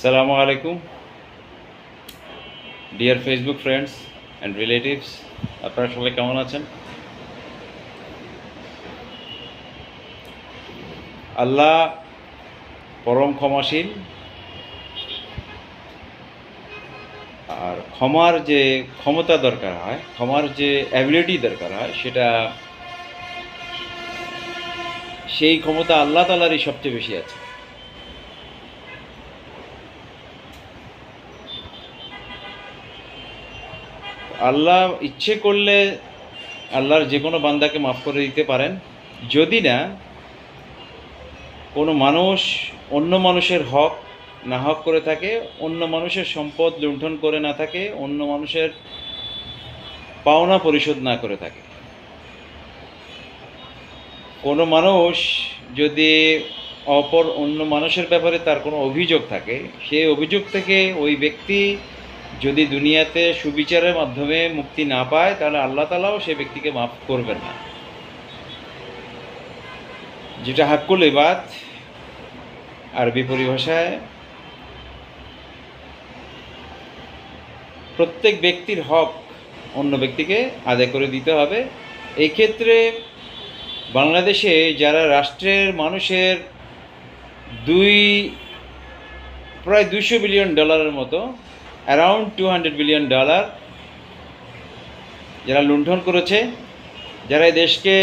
Assalamu alaikum, dear Facebook friends and relatives আপনারা সবাই কেমন আছেন? আল্লাহ পরম ক্ষমাশীল আর ক্ষমার যে ক্ষমতা দরকার হয় ক্ষমার যে অ্যাবিলিটি দরকার হয় সেটা সেই ক্ষমতা আল্লাহ তালারই সবচেয়ে বেশি আছে। আল্লাহ ইচ্ছে করলে আল্লাহর যে কোনো বান্দাকে মাফ করে দিতে পারেন। যদি না, কোনো মানুষ অন্য মানুষের হক না হক করে থাকে, অন্য মানুষের সম্পদ লুণ্ঠন করে না থাকে, অন্য মানুষের পাওনা পরিশোধ না করে থাকে। কোনো মানুষ যদি অপর অন্য মানুষের ব্যাপারে তার কোনো অভিযোগ থাকে, সেই অভিযোগ থেকে ওই ব্যক্তি যদি দুনিয়াতে সুবিচারের মাধ্যমে মুক্তি না পায়, তাহলে আল্লাহ তালাও সে ব্যক্তিকে মাফ করবেন না। যেটা হাক্কুল এবাদ আরবি পরিভাষায়, প্রত্যেক ব্যক্তির হক অন্য ব্যক্তিকে আদায় করে দিতে হবে। এই ক্ষেত্রে বাংলাদেশে যারা রাষ্ট্রের মানুষের দুই, প্রায় দুশো বিলিয়ন ডলারের মতো around two hundred billion dollar যারা লুণ্ঠন করেছে, যারা এই দেশকে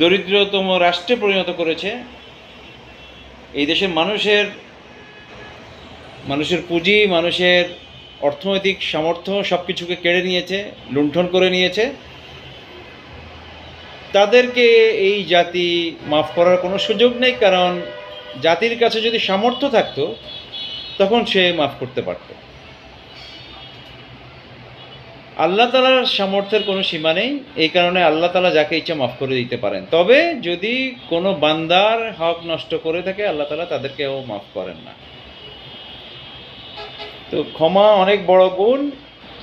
দরিদ্রতম রাষ্ট্রে পরিণত করেছে, এই দেশের মানুষের মানুষের পুঁজি, মানুষের অর্থনৈতিক সামর্থ্য সব কিছুকে কেড়ে নিয়েছে, লুণ্ঠন করে নিয়েছে। তাদেরকে এই জাতি মাফ করার কোনো সুযোগ নেই, কারণ জাতির কাছে যদি সামর্থ্য থাকতো, তখন সে মাফ করতে পারত। আল্লাহ তালার সামর্থ্যের কোনো সীমা নেই, এই কারণে আল্লাহ তালা যাকে ইচ্ছা মাফ করে দিতে পারেন। তবে যদি কোনো বান্দার হক নষ্ট করে থাকে, আল্লাহ তালা তাদেরকেও মাফ করেন না। তো ক্ষমা অনেক বড় গুণ।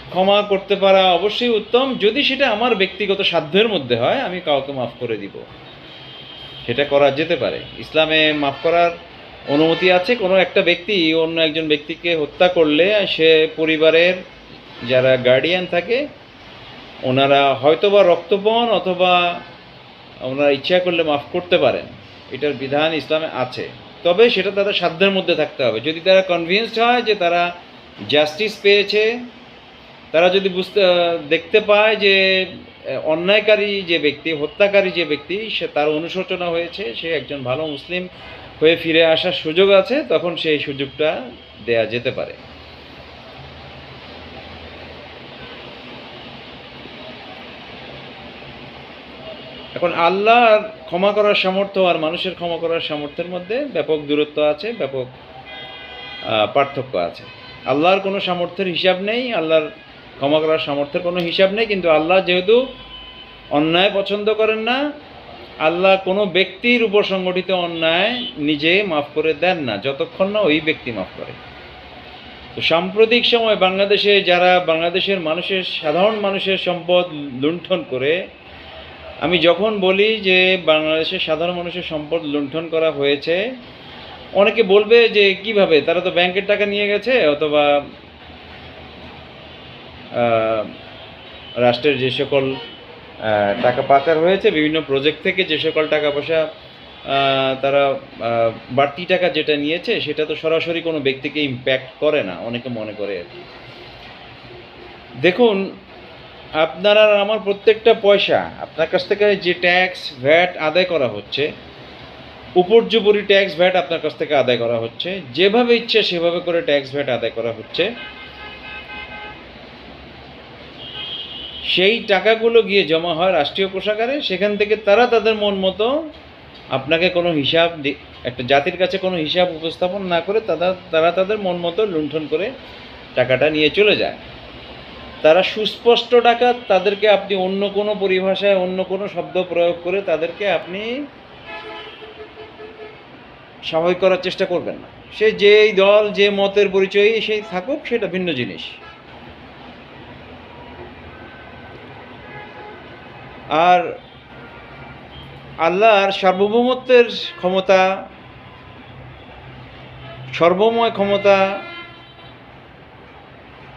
ক্ষমা করতে পারা অবশ্যই উত্তম। যদি সেটা আমার ব্যক্তিগত সাধ্যের মধ্যে হয়, আমি কাউকে মাফ করে দিব। সেটা করা যেতে পারে। ইসলামে মাফ করার অনুমতি আছে। কোনো একটা ব্যক্তি অন্য একজন ব্যক্তিকে হত্যা করলে সে পরিবারের যারা গার্ডিয়ান থাকে, ওনারা হয়তোবা রক্তপণ অথবা ওনারা ইচ্ছা করলে মাফ করতে পারেন। এটার বিধান ইসলামে আছে। তবে সেটা তাদের সাধ্যের মধ্যে থাকতে হবে। যদি তারা কনভিন্সড হয় যে তারা জাস্টিস পেয়েছে, তারা যদি বুঝতে, দেখতে পায় যে অন্যায়কারী যে ব্যক্তি, হত্যাকারী যে ব্যক্তি, সে তার অনুশোচনা হয়েছে, সে একজন ভালো মুসলিম হয়ে ফিরে আসার সুযোগ আছে, তখন সেই সুযোগটা দেয়া যেতে পারে। এখন আল্লাহর ক্ষমা করার সামর্থ্য আর মানুষের ক্ষমা করার সামর্থ্যের মধ্যে ব্যাপক দূরত্ব আছে, ব্যাপক পার্থক্য আছে। আল্লাহর কোনো সামর্থ্যের হিসাব নেই, আল্লাহর ক্ষমা করার সামর্থ্যের কোনো হিসাব নেই, কিন্তু আল্লাহ যেহেতু অন্যায় পছন্দ করেন না, আল্লাহ কোনো ব্যক্তির উপর সংগঠিত অন্যায় নিজে মাফ করে দেন না, যতক্ষণ না ওই ব্যক্তি মাফ করে। তো সাম্প্রতিক সময় বাংলাদেশে যারা বাংলাদেশের মানুষের, সাধারণ মানুষের সম্পদ লুণ্ঠন করে আমি যখন বলি যে বাংলাদেশের সাধারণ মানুষের সম্পদ লুণ্ঠন করা হয়েছে, অনেকে বলবে যে কীভাবে? তারা তো ব্যাংকের টাকা নিয়ে গেছে অথবা রাষ্ট্রের যে সকল টাকা পাচার হয়েছে, বিভিন্ন প্রজেক্ট থেকে যে সকল টাকা পয়সা তারা বাড়তি টাকা যেটা নিয়েছে, সেটা তো সরাসরি কোনো ব্যক্তিকে ইম্প্যাক্ট করে না, অনেকে মনে করে আর কি। দেখুন আপনারা আমার প্রত্যেকটা পয়সা আপনার কাছ থেকে যে ট্যাক্স ভ্যাট আদায় করা হচ্ছে, উপর্যুপরি ট্যাক্স ভ্যাট আপনার কাছ থেকে আদায় করা হচ্ছে, যেভাবে ইচ্ছে সেভাবে করে ট্যাক্স ভ্যাট আদায় করা হচ্ছে, সেই টাকাগুলো গিয়ে জমা হয় রাষ্ট্রীয় কোষাগারে, সেখান থেকে তারা তাদের মন মতো আপনাকে কোনো হিসাব একটা জাতির কাছে কোনো হিসাব উপস্থাপন না করে তারা তারা তাদের মন মতো লুণ্ঠন করে টাকাটা নিয়ে চলে যায়। তারা সুস্পষ্ট ডাকাত, তাদেরকে আপনি অন্য কোনো পরিভাষায়, অন্য কোনো শব্দ প্রয়োগ করে তাদেরকে আপনি স্বাভাবিক করার চেষ্টা করবেন না। সে যেই দল, যে মতের পরিচয়ই সেই থাকুক, সেটা ভিন্ন জিনিস। আর আল্লাহর সার্বভৌমত্বের ক্ষমতা, সর্বময় ক্ষমতা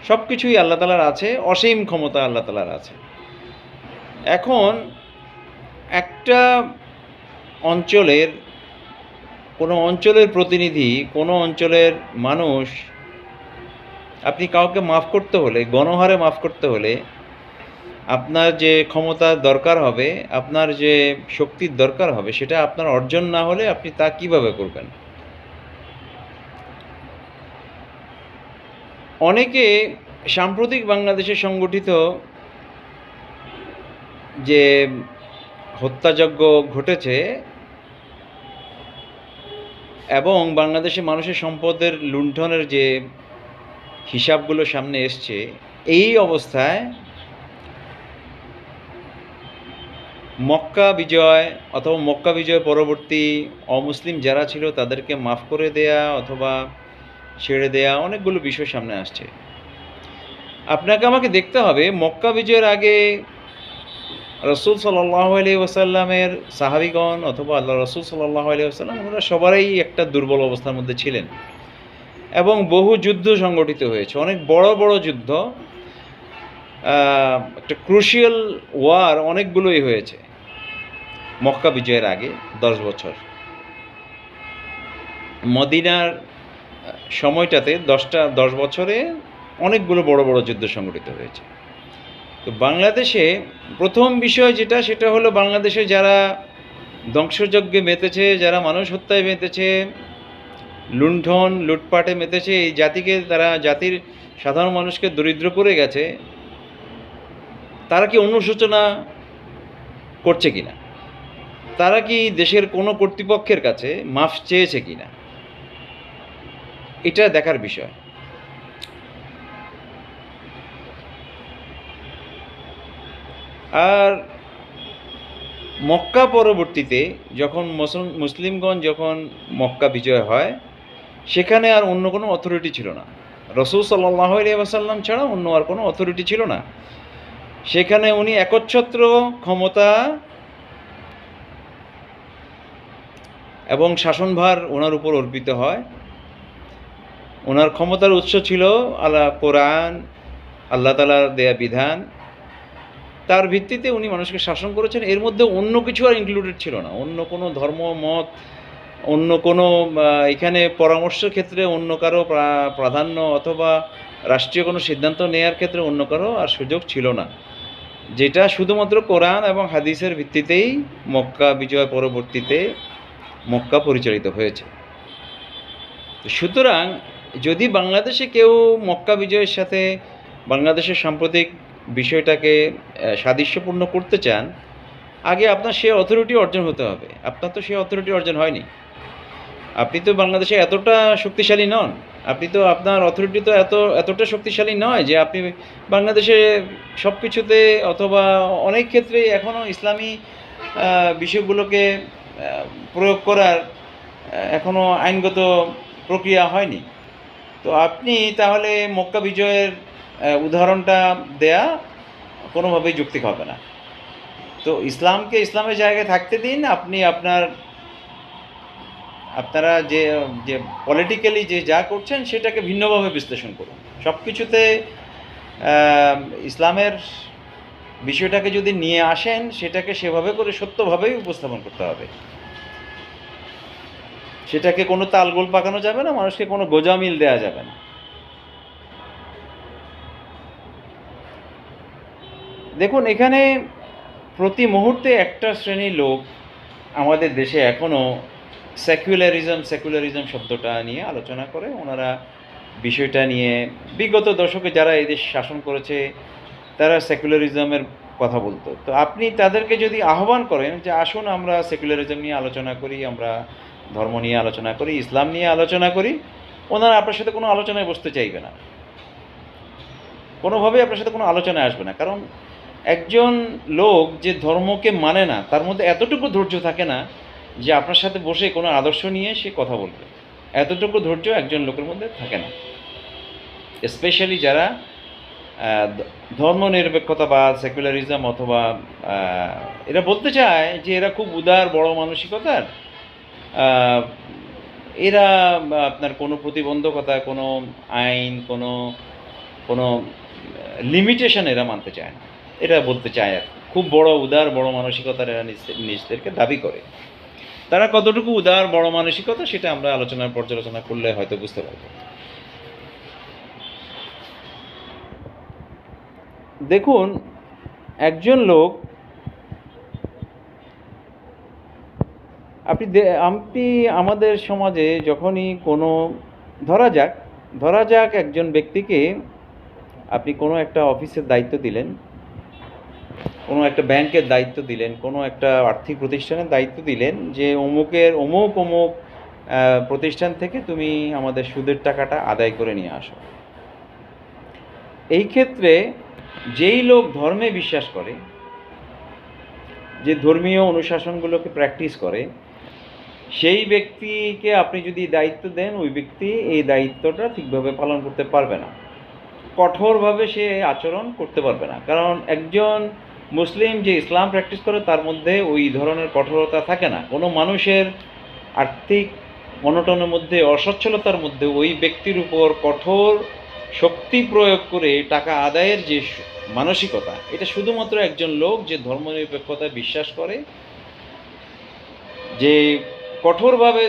সব কিছুই আল্লাহ তালার আছে, অসীম ক্ষমতা আল্লাহ তালার আছে। এখন একটা অঞ্চলের, কোনো অঞ্চলের প্রতিনিধি, কোনো অঞ্চলের মানুষ, আপনি কাউকে মাফ করতে হলে, গণহারে মাফ করতে হলে, আপনার যে ক্ষমতার দরকার হবে, আপনার যে শক্তির দরকার হবে, সেটা আপনার অর্জন না হলে আপনি তা কীভাবে করবেন? অনেকে সাম্প্রতিক বাংলাদেশে সংগঠিত যে হত্যাযজ্ঞ ঘটেছে এবং বাংলাদেশে মানুষের সম্পদের লুণ্ঠনের যে হিসাবগুলো সামনে এসছে, এই অবস্থায় মক্কা বিজয় অথবা মক্কা বিজয় পরবর্তী অমুসলিম যারা ছিল তাদেরকে মাফ করে দেয়া অথবা ছেড়ে দেয়া অনেকগুলো বিষয় সামনে আসছে। আপনাকে আমাকে দেখতে হবে, মক্কা বিজয়ের আগে রসুল সাল্লাহ আলি ওসাল্লামের সাহাবিগণ অথবা আল্লাহ রসুল সাল্লাহ আলি ওসাল্লাম ওনারা সবারই একটা দুর্বল অবস্থার মধ্যে ছিলেন এবং বহু যুদ্ধ সংগঠিত হয়েছে। অনেক বড় বড় যুদ্ধ একটা ক্রুশিয়াল ওয়ার অনেকগুলোই হয়েছে মক্কা বিজয়ের আগে, দশ বছর। মদিনার সময়টাতে দশটা, দশ বছরে অনেকগুলো বড় বড় যুদ্ধ সংগঠিত হয়েছে। তো বাংলাদেশে প্রথম বিষয় যেটা, সেটা হলো বাংলাদেশে যারা ধ্বংসযজ্ঞে মেতেছে, যারা মানুষ হত্যায় মেতেছে, লুণ্ঠন, লুটপাটে মেতেছে, এই জাতিকে তারা, জাতির সাধারণ মানুষকে দরিদ্র করে গেছে, তারা কি অনুশোচনা করছে কিনা? তারা কি দেশের কোনো কর্তৃপক্ষের কাছে মাফ চেয়েছে কিনা? এটা দেখার বিষয়। আর মক্কা পরবর্তীতে যখন মুসল- মুসলিমগণ যখন মক্কা বিজয় হয়, সেখানে আর অন্য কোনো অথরিটি ছিল না। রসুল সাল্লাহ আসাল্লাম ছাড়া অন্য আর কোনো অথরিটি ছিল না। সেখানে উনি একচ্ছত্র ক্ষমতা এবং শাসনভার ওনার উপর অর্পিত হয়। ওনার ক্ষমতার উৎস ছিল আল্লাহ কোরআন, আল্লাহ তালার দেয়া বিধান। তার ভিত্তিতে উনি মানুষকে শাসন করেছেন। এর মধ্যে অন্য কিছু আর ইনক্লুডেড ছিল না। অন্য কোনো ধর্ম, মত, অন্য কোনো এখানে পরামর্শের ক্ষেত্রে অন্য কারও প্রাধান্য অথবা রাষ্ট্রীয় কোনো সিদ্ধান্ত নেয়ার ক্ষেত্রে অন্য কারও আর সুযোগ ছিল না। যেটা শুধুমাত্র কোরআন এবং হাদিসের ভিত্তিতেই মক্কা বিজয় পরবর্তীতে মক্কা পরিচালিত হয়েছে। সুতরাং যদি বাংলাদেশে কেউ মক্কা বিজয়ের সাথে বাংলাদেশের সাম্প্রতিক বিষয়টাকে সাদৃশ্যপূর্ণ করতে চান, আগে আপনার সে অথরিটি অর্জন হতে হবে। আপনার তো সে অথরিটি অর্জন হয়নি। আপনি তো বাংলাদেশে এতটা শক্তিশালী নন। আপনি তো আপনার অথরিটি তো এত, এতটা শক্তিশালী নয় যে আপনি বাংলাদেশে সব কিছুতে অথবা অনেক ক্ষেত্রে এখনও ইসলামী বিষয়গুলোকে প্রয়োগ করার এখনও আইনগত প্রক্রিয়া হয়নি। তো আপনি তাহলে মক্কা বিজয়ের উদাহরণটা দেয়া কোনোভাবেই যুক্তিক হবে না। তো ইসলামকে ইসলামের জায়গায় থাকতে দিন, আপনি আপনার, আপনারা যে যে পলিটিক্যালি যে যা করছেন সেটাকে ভিন্নভাবে বিশ্লেষণ করুন। সব কিছুতে ইসলামের বিষয়টাকে যদি নিয়ে আসেন, সেটাকে সেভাবে করে সত্যভাবেই উপস্থাপন করতে হবে। সেটাকে কোনো তালগোল পাকানো যাবে না, মানুষকে কোনো গোজামিল দেওয়া যাবে না। দেখুন, এখানে প্রতি মুহূর্তে একটা শ্রেণির লোক আমাদের দেশে এখনও সেকুলারিজম সেকুলারিজম শব্দটা নিয়ে আলোচনা করে। ওনারা বিষয়টা নিয়ে বিগত দশকে যারা এই দেশ শাসন করেছে, তারা সেকুলারিজমের কথা বলতো। তো আপনি তাদেরকে যদি আহ্বান করেন যে, আসুন আমরা সেকুলারিজম নিয়ে আলোচনা করি, আমরা ধর্ম নিয়ে আলোচনা করি ইসলাম নিয়ে আলোচনা করি ওনারা আপনার সাথে কোনো আলোচনায় বসতে চাইবে না। কোনোভাবেই আপনার সাথে কোনো আলোচনায় আসবে না। কারণ একজন লোক যে ধর্মকে মানে না তার মধ্যে এতটুকু ধৈর্য থাকে না যে আপনার সাথে বসে কোনো আদর্শ নিয়ে সে কথা বলবে। এতটুকু ধৈর্য একজন লোকের মধ্যে থাকে না। স্পেশালি যারা আহ, দ- ধর্ম নিরপেক্ষতা বা সেকুলারিজম অথবা এরা বলতে চায় যে এরা খুব উদার বড় মানসিকতার। এরা আপনার কোনো প্রতিবন্ধকতা, কোনো আইন, কোনো কোনো লিমিটেশন এরা মানতে চায় না। এরা বলতে চায় আর খুব বড় উদার, বড় মানসিকতার এরা নিজ- নিজেদেরকে দাবি করে। তারা কতটুকু উদার, বড় মানসিকতা সেটা আমরা আলোচনার পর্যালোচনা করলে হয়তো বুঝতে পারব। দেখুন, একজন লোক আপনি আপনি আমাদের সমাজে যখনই কোনো, ধরা যাক ধরা যাক একজন ব্যক্তিকে আপনি কোনো একটা অফিসের দায়িত্ব দিলেন, কোনো একটা ব্যাংকের দায়িত্ব দিলেন, কোনো একটা আর্থিক প্রতিষ্ঠানের দায়িত্ব দিলেন যে অমুকের, অমুক অমুক প্রতিষ্ঠান থেকে তুমি আমাদের সুদের টাকাটা আদায় করে নিয়ে আসো। এই ক্ষেত্রে যেই লোক ধর্মে বিশ্বাস করে, যে ধর্মীয় অনুশাসনগুলোকে প্র্যাকটিস করে সেই ব্যক্তিকে আপনি যদি দায়িত্ব দেন, ওই ব্যক্তি এই দায়িত্বটা ঠিকভাবে পালন করতে পারবে না। কঠোরভাবে সে আচরণ করতে পারবে না। কারণ একজন মুসলিম যে ইসলাম প্র্যাকটিস করে, তার মধ্যে ওই ধরনের কঠোরতা থাকে না। কোনো মানুষের আর্থিক অনটনের মধ্যে, অসচ্ছলতার মধ্যে ওই ব্যক্তির উপর কঠোর শক্তি প্রয়োগ করে টাকা আদায়ের যে মানসিকতা, এটা শুধুমাত্র একজন লোক যে ধর্মনিরপেক্ষতায় বিশ্বাস করে, যে কঠোরভাবে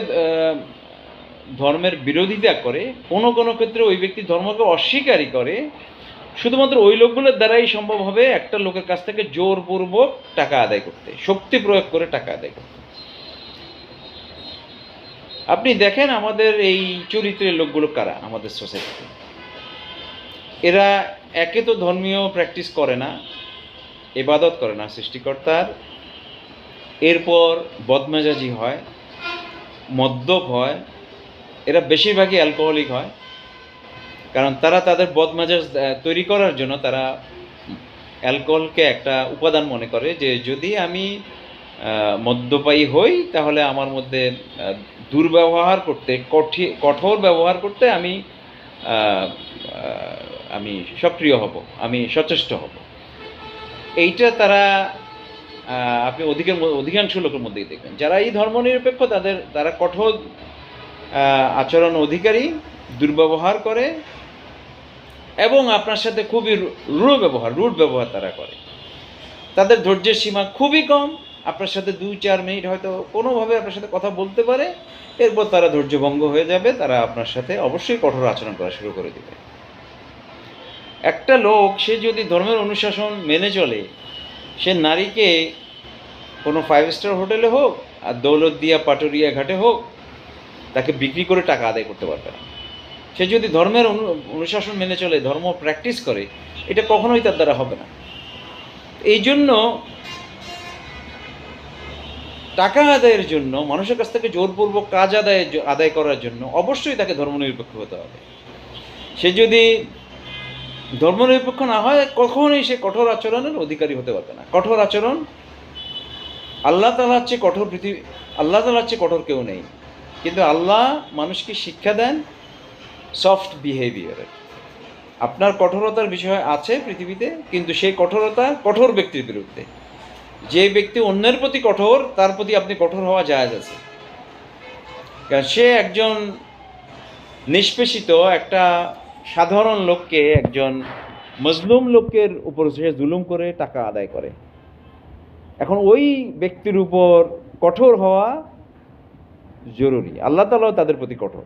ধর্মের বিরোধিতা করে, কোনো কোনো ক্ষেত্রে ওই ব্যক্তি ধর্মকে অস্বীকারই করে, শুধুমাত্র ওই লোকগুলোর দ্বারাই সম্ভব হবে একটা লোকের কাছ থেকে জোরপূর্বক টাকা আদায় করতে, শক্তি প্রয়োগ করে টাকা আদায় করতে। আপনি দেখেন আমাদের এই চরিত্রের লোকগুলো কারা আমাদের সোসাইটিতে এরা একে তো ধর্মীয় প্র্যাকটিস করে না, এবাদত করে না, সৃষ্টিকর্তার। এরপর বদমেজাজি হয় মদ্যপ হয়, এরা বেশিরভাগই অ্যালকোহলিক হয়, কারণ তারা তাদের বদমাজাজ তৈরি করার জন্য তারা অ্যালকোহলকে একটা উপাদান মনে করে যে যদি আমি মদ্যপায়ী হই, তাহলে আমার মধ্যে দুর্ব্যবহার করতে, কঠি, কঠোর ব্যবহার করতে আমি আমি সক্রিয় হব, আমি সচেষ্ট হব। এইটা তারা আপনি অধিকের অধিকাংশ লোকের মধ্যেই দেখবেন। যারা এই ধর্মনিরপেক্ষ তাদের, তারা কঠোর আচরণ অধিকারী, দুর্ব্যবহার করে এবং আপনার সাথে খুবই রূঢ় ব্যবহার রুট ব্যবহার তারা করে। তাদের ধৈর্যের সীমা খুবই কম। আপনার সাথে দুই, চার মিনিট হয়তো কোনোভাবে আপনার সাথে কথা বলতে পারে। এরপর তারা ধৈর্যভঙ্গ হয়ে যাবে। তারা আপনার সাথে অবশ্যই কঠোর আচরণ করা শুরু করে দেবে। একটা লোক, সে যদি ধর্মের অনুশাসন মেনে চলে সে নারীকে কোনো ফাইভ স্টার হোটেলে হোক আর দৌলতদিয়া পাটুরিয়া ঘাটে হোক, তাকে বিক্রি করে টাকা আদায় করতে পারবে না। সে যদি ধর্মের অনু- অনুশাসন মেনে চলে, ধর্ম প্র্যাকটিস করে, এটা কখনোই তার দ্বারা হবে না। এই জন্য টাকা আদায়ের জন্য, মানুষের কাছ থেকে জোরপূর্বক কাজ আদায় আদায় করার জন্য অবশ্যই তাকে ধর্মনিরপেক্ষ হতে হবে। সে যদি ধর্মনিরপেক্ষ না হয়, কখনোই সে কঠোর আচরণের অধিকারী হতে পারবে না। কঠোর আচরণ, আল্লাহ তালার চেয়ে কঠোর পৃথিবী আল্লাহ তালার চেয়ে কঠোর কেউ নেই। কিন্তু আল্লাহ মানুষকে শিক্ষা দেন সফট বিহেভিয়ারের আপনার কঠোরতার বিষয় আছে পৃথিবীতে, কিন্তু সেই কঠোরতা কঠোর ব্যক্তির বিরুদ্ধে। যে ব্যক্তি অন্যের প্রতি কঠোর, তার প্রতি আপনি কঠোর হওয়া জায়েজ আছে। কারণ সে একজন নিষ্পেষিত একটা সাধারণ লোককে একজন মজলুম লোকের উপর সে জুলুম করে টাকা আদায় করে, এখন ওই ব্যক্তির উপর কঠোর হওয়া জরুরি। আল্লাহ তালাও তাদের প্রতি কঠোর।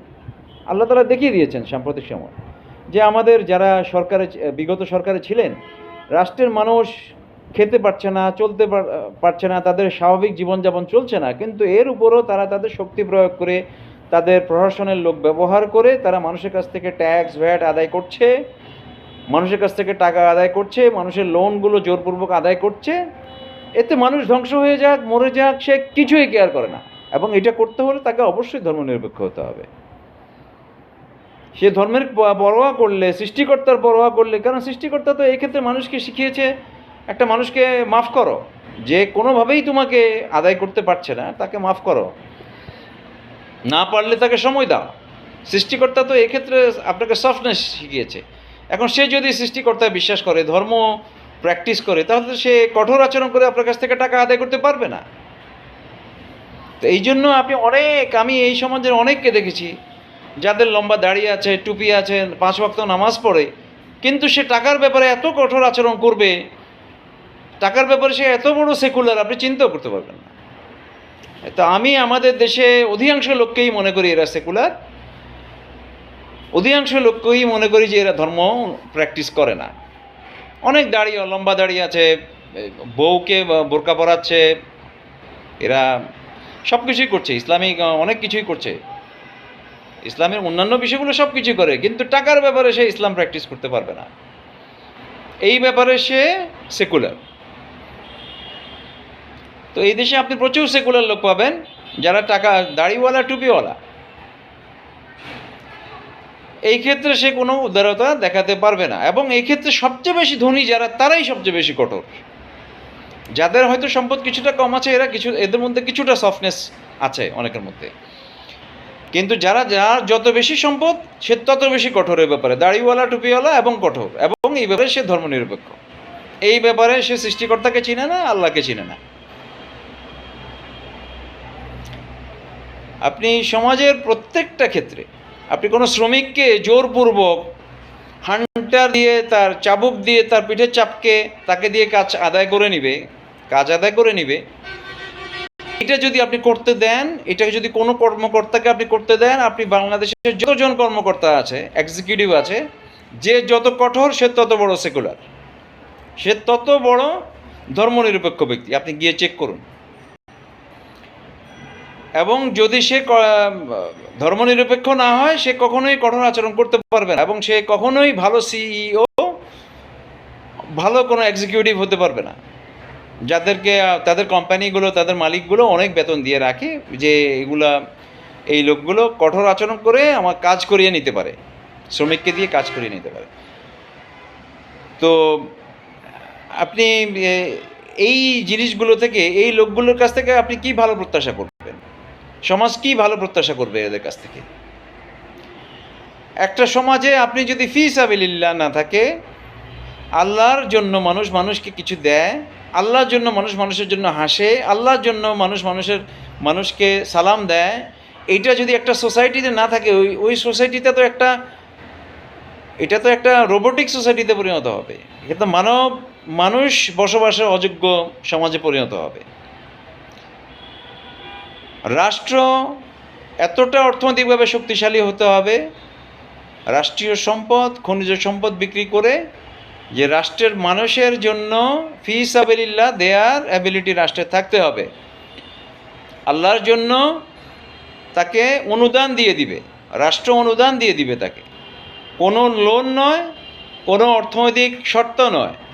আল্লাহ তালা দেখিয়ে দিয়েছেন সাম্প্রতিক সময় যে আমাদের যারা সরকারে বিগত সরকারে ছিলেন, রাষ্ট্রের মানুষ খেতে পারছে না, চলতে পারছে না, তাদের স্বাভাবিক জীবনযাপন চলছে না, কিন্তু এর উপরও তারা তাদের শক্তি প্রয়োগ করে তাদের প্রশাসনের লোক ব্যবহার করে তারা মানুষের কাছ থেকে ট্যাক্স, ভ্যাট আদায় করছে, মানুষের কাছ থেকে টাকা আদায় করছে, মানুষের লোনগুলো জোরপূর্বক আদায় করছে। এতে মানুষ ধ্বংস হয়ে যাক, মরে যাক, সে কিছুই কেয়ার করে না। এবং এটা করতে হলে তাকে অবশ্যই ধর্মনিরপেক্ষ হতে হবে। সে ধর্মের পরোয়া করলে, সৃষ্টিকর্তার পরোয়া করলে, কারণ সৃষ্টিকর্তা তো এই ক্ষেত্রে মানুষকে শিখিয়েছে, একটা মানুষকে মাফ করো। যে কোনোভাবেই তোমাকে আদায় করতে পারছে না, তাকে মাফ করো। না পারলে তাকে সময় দাও। সৃষ্টিকর্তা তো এক্ষেত্রে আপনাকে সফটনেস শিখিয়েছে। এখন সে যদি সৃষ্টিকর্তায় বিশ্বাস করে, ধর্ম প্র্যাকটিস করে, তাহলে সে কঠোর আচরণ করে আপনার কাছ থেকে টাকা আদায় করতে পারবে না। তো এই জন্য আপনি অনেক, আমি এই সমাজের অনেককে দেখেছি, যাদের লম্বা দাড়ি আছে, টুপি আছে, পাঁচ ওয়াক্ত নামাজ পড়ে, কিন্তু সে টাকার ব্যাপারে এত কঠোর আচরণ করবে, টাকার ব্যাপারে সে এত বড় সেকুলার আপনি চিন্তাও করতে পারবেন না। তো আমি আমাদের দেশে অধিকাংশ লোককেই মনে করি এরা সেকুলার। অধিকাংশ লোককেই মনে করি যে এরা ধর্ম প্র্যাকটিস করে না। অনেক দাঁড়িয়ে লম্বা দাঁড়িয়ে আছে, বউকে বোরকা পরাচ্ছে, এরা সব কিছুই করছে ইসলামিক অনেক কিছুই করছে। ইসলামের অন্যান্য বিষয়গুলো সব কিছুই করে, কিন্তু টাকার ব্যাপারে সে ইসলাম প্র্যাকটিস করতে পারবে না। এই ব্যাপারে সে সেকুলার। তো এই দেশে আপনি প্রচুর সেকুলার লোক পাবেন, যারা টাকা, দাড়িওয়ালা, টুপিওয়ালা। এই ক্ষেত্রে সে কোনো উদারতা দেখাতে পারবে না। এবং এই ক্ষেত্রে সবচেয়ে বেশি ধনী যারা, তারাই সবচেয়ে বেশি কঠোর। যাদের হয়তো সম্পদ কিছুটা কম আছে, এরা কিছু, এদের মধ্যে কিছুটা সফটনেস আছে অনেকের মধ্যে। কিন্তু যারা, যার যত বেশি সম্পদ, সে তত বেশি কঠোর এই ব্যাপারে। দাড়িওয়ালা, টুপিওয়ালা এবং কঠোর। এবং এই ব্যাপারে সে ধর্মনিরপেক্ষ। এই ব্যাপারে সে সৃষ্টিকর্তাকে চিনে না, আল্লাহকে চিনে না। আপনি সমাজের প্রত্যেকটা ক্ষেত্রে, আপনি কোনো শ্রমিককে জোরপূর্বক হান্টার দিয়ে তার চাবুক দিয়ে তার পিঠে চাপকে তাকে দিয়ে কাজ আদায় করে নিবে, কাজ আদায় করে নিবে, এটা যদি আপনি করতে দেন এটাকে যদি কোনো কর্মকর্তাকে আপনি করতে দেন, আপনি বাংলাদেশের যতজন কর্মকর্তা আছে এক্সিকিউটিভ আছে, যে যত কঠোর, সে তত বড় সেকুলার সে তত বড় ধর্মনিরপেক্ষ ব্যক্তি। আপনি গিয়ে চেক করুন। এবং যদি সে ধর্মনিরপেক্ষ না হয়, সে কখনোই কঠোর আচরণ করতে পারবে না এবং সে কখনোই ভালো সিইও ভালো কোনো এক্সিকিউটিভ হতে পারবে না। যাদেরকে, তাদের কোম্পানিগুলো তাদের মালিকগুলো অনেক বেতন দিয়ে রাখে যে এগুলা, এই লোকগুলো কঠোর আচরণ করে আমার কাজ করিয়ে নিতে পারে, শ্রমিককে দিয়ে কাজ করিয়ে নিতে পারে। তো আপনি এই জিনিসগুলো থেকে, এই লোকগুলোর কাছ থেকে আপনি কি ভালো প্রত্যাশা করবেন সমাজ কি ভালো প্রত্যাশা করবে এদের কাছ থেকে? একটা সমাজে আপনি যদি ফি সাবিলিল্লাহ না থাকে, আল্লাহর জন্য মানুষ মানুষকে কিছু দেয়, আল্লাহর জন্য মানুষ মানুষের জন্য হাসে, আল্লাহর জন্য মানুষ মানুষের মানুষকে সালাম দেয়, এইটা যদি একটা সোসাইটিতে না থাকে, ওই ওই সোসাইটিতে তো একটা, এটা তো একটা রোবোটিক সোসাইটিতে পরিণত হবে। এটা তো মানব, মানুষ বসবাসের অযোগ্য সমাজে পরিণত হবে। রাষ্ট্র এতটা অর্থনৈতিকভাবে শক্তিশালী হতে হবে, রাষ্ট্রীয় সম্পদ, খনিজ সম্পদ বিক্রি করে যে রাষ্ট্রের মানুষের জন্য ফি সাবিল্লাহ দেয়ার অ্যাবিলিটি রাষ্ট্রের থাকতে হবে। আল্লাহর জন্য তাকে অনুদান দিয়ে দিবে, রাষ্ট্র অনুদান দিয়ে দিবে তাকে। কোনো লোন নয়, কোনো অর্থনৈতিক শর্ত নয়।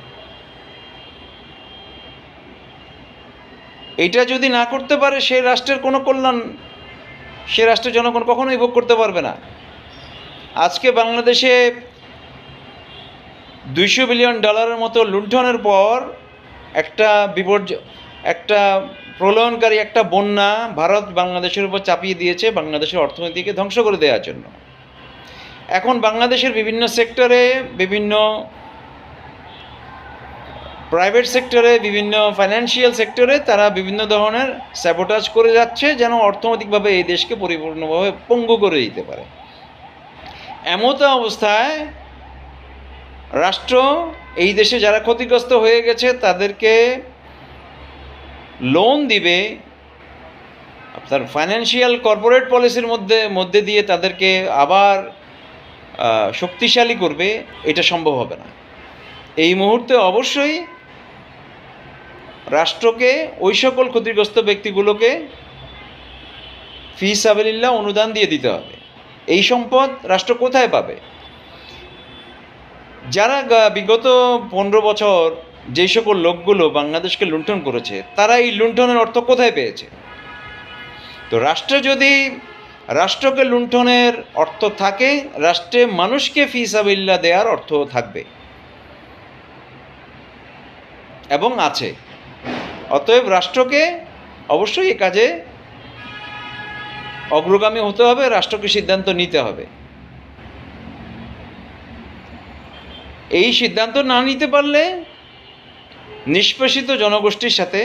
এটা যদি না করতে পারে, সে রাষ্ট্রের কোনো কল্যাণ, সে রাষ্ট্রের জনগণ কখনোই ভোগ করতে পারবে না। আজকে বাংলাদেশে দুইশো বিলিয়ন ডলারের মতো লুণ্ঠনের পর একটা বিপর্যয় একটা প্রলয়নকারী একটা বন্যা ভারত বাংলাদেশের উপর চাপিয়ে দিয়েছে বাংলাদেশের অর্থনীতিকে ধ্বংস করে দেওয়ার জন্য। এখন বাংলাদেশের বিভিন্ন সেক্টরে বিভিন্ন প্রাইভেট সেক্টরে বিভিন্ন ফাইন্যান্সিয়াল সেক্টরে তারা বিভিন্ন ধরনের স্যাবোটাজ করে যাচ্ছে যেন অর্থনৈতিকভাবে এই দেশকে পরিপূর্ণভাবে পঙ্গু করে দিতে পারে। এমত অবস্থায় রাষ্ট্র এই দেশে যারা ক্ষতিগ্রস্ত হয়ে গেছে তাদেরকে লোন দিবে, আপনার ফাইন্যান্সিয়াল কর্পোরেট পলিসির মধ্যে মধ্যে দিয়ে তাদেরকে আবার শক্তিশালী করবে, এটা সম্ভব হবে না। এই মুহূর্তে অবশ্যই রাষ্ট্রকে ওই সকল ক্ষতিগ্রস্ত ব্যক্তিগুলোকে ফি সাবিল্লাহ অনুদান দিয়ে দিতে হবে। এই সম্পদ রাষ্ট্র কোথায় পাবে? যারা বিগত পনেরো বছর যেই সকল লোকগুলো বাংলাদেশকে লুণ্ঠন করেছে, তারা এই লুণ্ঠনের অর্থ কোথায় পেয়েছে? তো রাষ্ট্র যদি রাষ্ট্রকে লুণ্ঠনের অর্থ থাকে, রাষ্ট্রে মানুষকে ফি সাবিল্লা দেওয়ার অর্থ থাকবে। এবং আছে। অতএব রাষ্ট্রকে অবশ্যই এ কাজে অগ্রগামী হতে হবে, রাষ্ট্রকে সিদ্ধান্ত নিতে হবে। এই সিদ্ধান্ত না নিতে পারলে নিষ্পেষিত জনগোষ্ঠীর সাথে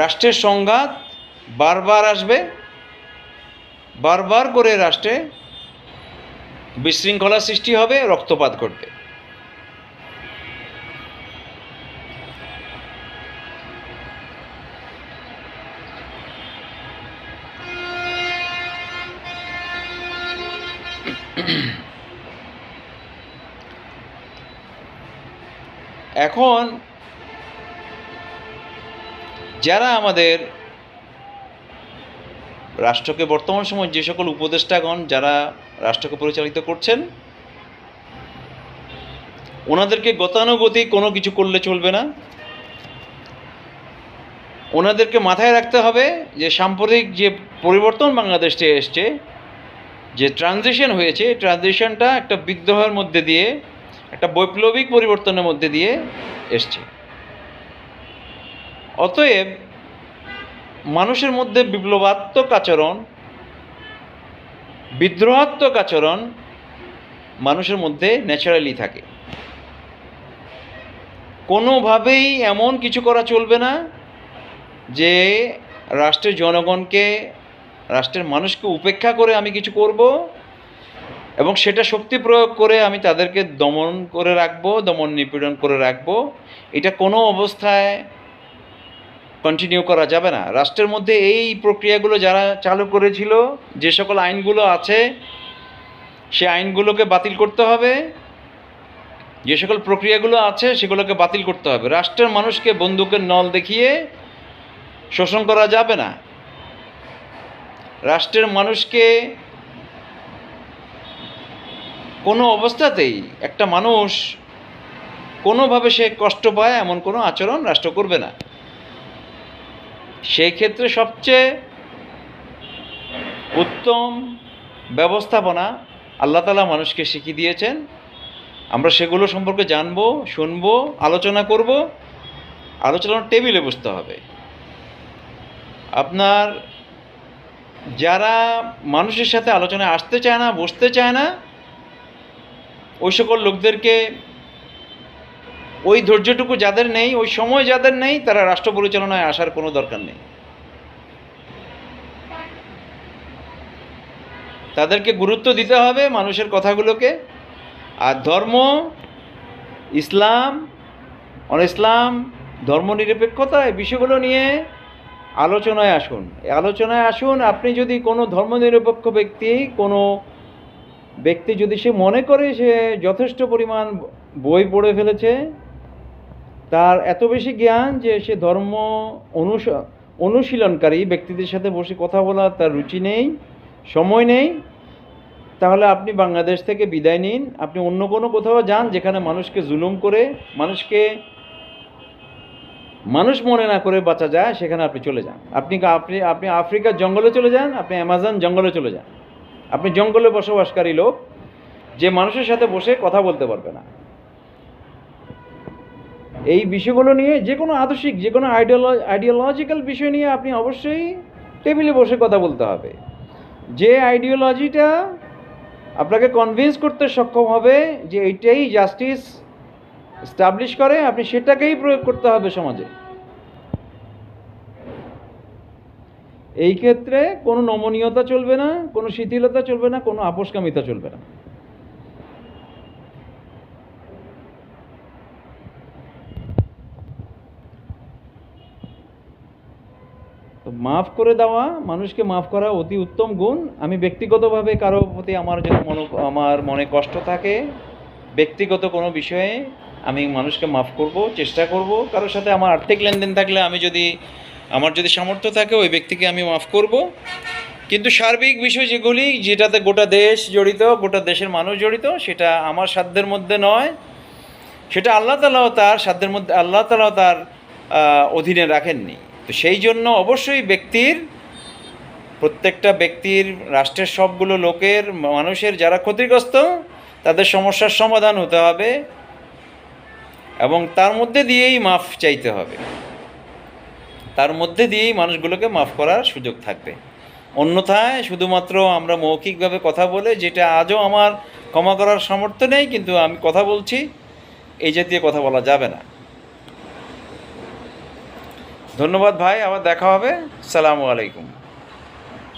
রাষ্ট্রের সংঘাত বারবার আসবে, বারবার করে রাষ্ট্রে বিশৃঙ্খলা সৃষ্টি হবে, রক্তপাত ঘটবে। এখন যারা আমাদের রাষ্ট্রকে বর্তমান সময় যে সকল উপদেষ্টাগণ যারা রাষ্ট্রকে পরিচালিত করছেন, ওনাদেরকে গতানুগতিক কোনো কিছু করলে চলবে না। ওনাদেরকে মাথায় রাখতে হবে যে সাম্প্রতিক যে পরিবর্তন বাংলাদেশে এসছে যে ট্রানজিশন হয়েছে, এই ট্রানজিশনটা একটা বিদ্রোহের মধ্যে দিয়ে, একটা বৈপ্লবিক পরিবর্তনের মধ্যে দিয়ে এসছে। অতএব, মানুষের মধ্যে বিপ্লবাত্মক আচরণ, বিদ্রোহাত্মক আচরণ মানুষের মধ্যে ন্যাচারালি থাকে। কোনোভাবেই এমন কিছু করা চলবে না যে, রাষ্ট্রের জনগণকে রাষ্ট্রের মানুষকে উপেক্ষা করে আমি কিছু করব এবং সেটা শক্তি প্রয়োগ করে আমি তাদেরকে দমন করে রাখব, দমন নিপীড়ন করে রাখব। এটা কোনো অবস্থায় কন্টিনিউ করা যাবে না। রাষ্ট্রের মধ্যে এই প্রক্রিয়াগুলো যারা চালু করেছিল, যে সকল আইনগুলো আছে, সে আইনগুলোকে বাতিল করতে হবে। যে সকল প্রক্রিয়াগুলো আছে, সেগুলোকে বাতিল করতে হবে। রাষ্ট্রের মানুষকে বন্দুকের নল দেখিয়ে শোষণ করা যাবে না। রাষ্ট্রের মানুষকে কোনো অবস্থাতেই একটা মানুষ কোনোভাবে সে কষ্ট পায়, এমন কোনো আচরণ রাষ্ট্র করবে না। সেই ক্ষেত্রে সবচেয়ে উত্তম ব্যবস্থাপনা আল্লাহ তালা মানুষকে শিখিয়ে দিয়েছেন। আমরা সেগুলো সম্পর্কে জানব, শুনব, আলোচনা করব। আলোচনার টেবিলে বসতে হবে। আপনার যারা মানুষের সাথে আলোচনায় আসতে চায় না, বসতে চায় না, ওই সকল লোকদেরকে ওই ধৈর্যটুকু যাদের নেই, ওই সময় যাদের নেই, তারা রাষ্ট্র পরিচালনায় আসার কোনো দরকার নেই। তাদেরকে গুরুত্ব দিতে হবে মানুষের কথাগুলোকে। আর ধর্ম, ইসলাম, অন ইসলাম, ধর্মনিরপেক্ষতা, এই বিষয়গুলো নিয়ে আলোচনায় আসুন। আলোচনায় আসুন, আপনি যদি কোনো ধর্মনিরপেক্ষ ব্যক্তি, কোনো ব্যক্তি যদি সে মনে করে সে যথেষ্ট পরিমাণ বই পড়ে ফেলেছে, তার এত বেশি জ্ঞান যে সে ধর্ম অনুস, অনুশীলনকারী ব্যক্তিদের সাথে বসে কথা বলার তার রুচি নেই, সময় নেই, তাহলে আপনি বাংলাদেশ থেকে বিদায় নিন। আপনি অন্য কোনো কোথাও যান যেখানে মানুষকে জুলুম করে, মানুষকে মানুষ মনে না করে বাঁচা যায়, সেখানে আপনি চলে যান। আপনি আপনি আপনি আফ্রিকার জঙ্গলে চলে যান, আপনি অ্যামাজন জঙ্গলে চলে যান। আপনি জঙ্গলে বসবাসকারী লোক, যে মানুষের সাথে বসে কথা বলতে পারবে না। এই বিষয়গুলো নিয়ে যে কোনো আদর্শিক, যে কোনো আইডিয়াল আইডিওলজিক্যাল বিষয় নিয়ে আপনি অবশ্যই টেবিলে বসে কথা বলতে হবে। যে আইডিওলজিটা আপনাকে কনভিন্স করতে সক্ষম হবে যে এইটাই জাস্টিস স্টাবলিশ করে, আপনি সেটাকেই প্রয়োগ করতে হবে সমাজে। এই ক্ষেত্রে কোনো নমনীয়তা চলবে না, কোনো শিথিলতা চলবে না, কোনো আপোষকামিতা চলবে না। মাফ করে দেওয়া, মানুষকে মাফ করা অতি উত্তম গুণ। আমি ব্যক্তিগতভাবে কারও প্রতি আমার যদি মনে, আমার মনে কষ্ট থাকে, ব্যক্তিগত কোনো বিষয়ে আমি মানুষকে মাফ করব, চেষ্টা করব। কারোর সাথে আমার আর্থিক লেনদেন থাকলে আমি যদি, আমার যদি সামর্থ্য থাকে, ওই ব্যক্তিকে আমি মাফ করব। কিন্তু সার্বিক বিষয় যেগুলি, যেটাতে গোটা দেশ জড়িত, গোটা দেশের মানুষ জড়িত, সেটা আমার সাধ্যের মধ্যে নয়। সেটা আল্লাহ তালাও তার সাধ্যের মধ্যে, আল্লাহ তালাও তার অধীনে রাখেননি। তো সেই জন্য অবশ্যই ব্যক্তির, প্রত্যেকটা ব্যক্তির, রাষ্ট্রের সবগুলো লোকের, মানুষের যারা ক্ষতিগ্রস্ত, তাদের সমস্যার সমাধান হতে হবে। এবং তার মধ্যে দিয়েই মাফ চাইতে হবে। তার মধ্যে দিয়েই মানুষগুলোকে মাফ করার সুযোগ থাকবে। অন্যথায় শুধুমাত্র আমরা মৌখিকভাবে কথা বলে, যেটা আজও আমার ক্ষমা করার সামর্থ্য নেই, কিন্তু আমি কথা বলছি, এই জাতীয় কথা বলা যাবে না। ধন্যবাদ ভাই, আবার দেখা হবে। সালামু আলাইকুম।